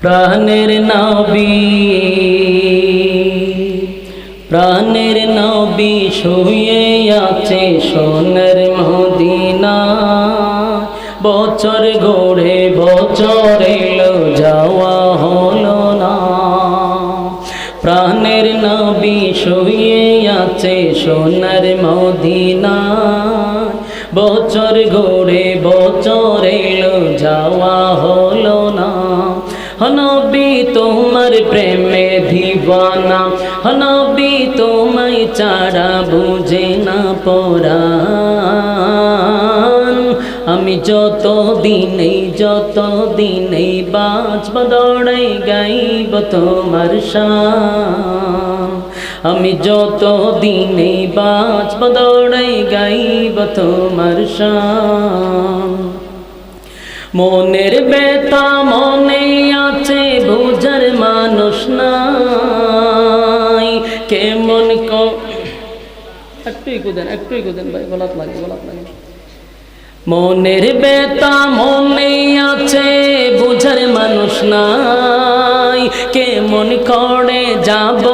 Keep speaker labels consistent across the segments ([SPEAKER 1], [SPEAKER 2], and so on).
[SPEAKER 1] প্রাণের নবী প্রাণের নবী শুয়ে আছে সোনার মদিনা। বছর গড়ে বছর এলো, যাওয়া হলো না। প্রাণের নবী শুয়ে আছে সোনার মদিনা। বছর গড়ে বছর এলো, যাওয়া তোমার প্রেমে দিবানা, হনবি তোমায় চারা বুঝে না পরাণ। আমি যত দিনেই যত দিনেই বাঁচব দৌড়াই গাইব তোমার শান। আমি যত দিনেই বাঁচব দৌড়াই গাইব তোমার শান। মনের বেতা মনে আছে, বুঝার মানুষ নাই। কেমন একটু কুদেন একটু কুদেন ভাই, গলাত লাগে গলাত লাগে। মনের বেতা মনে আছে, বুঝার মানুষ নাই। কেমন করে যাব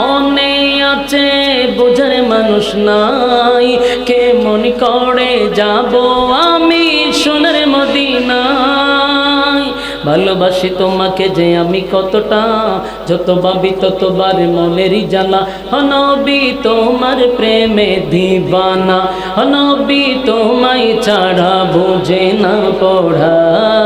[SPEAKER 1] মনে আছে, বুঝার মানুষ নাই। কেমন করে যাব আমি সোনার মদিনায়? ভালোবাসি তোমাকে যে আমি কতটা, যত ভাবি ততবার মনেরই জ্বালা। হনবি তোমার প্রেমে দিবানা। হনবি তোমায় ছাড়া বুঝে না পড়া।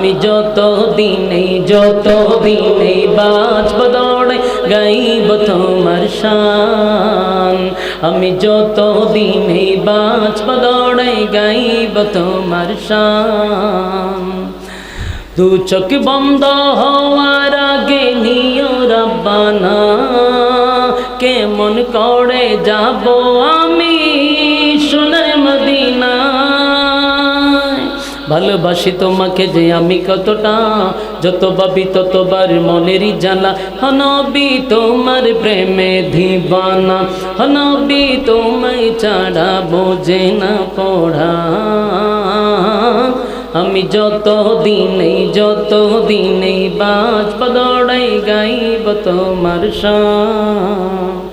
[SPEAKER 1] আমি যত দিনেই যত দিনে বাঁচব দৌড়ে গাইব তোমার শান। আমি যত দিনেই বাঁচব দৌড়ে গাইব তোমার শান। দু চোখ বন্ধ হওয়ার আগে নিও রব্বানা। কেমন করে যাব আমি ভালোবাসি তোমাকে যে আমি কতটা, যত ভাবি ততবার মনেরই জ্বালা। হনবি তোমার প্রেমে দিবানা, হনবি তোমায় ছাড়া বোঝে না পড়া। আমি যত দিনেই যত দিনেই বাজ পদড়াই গাইব তোমার শান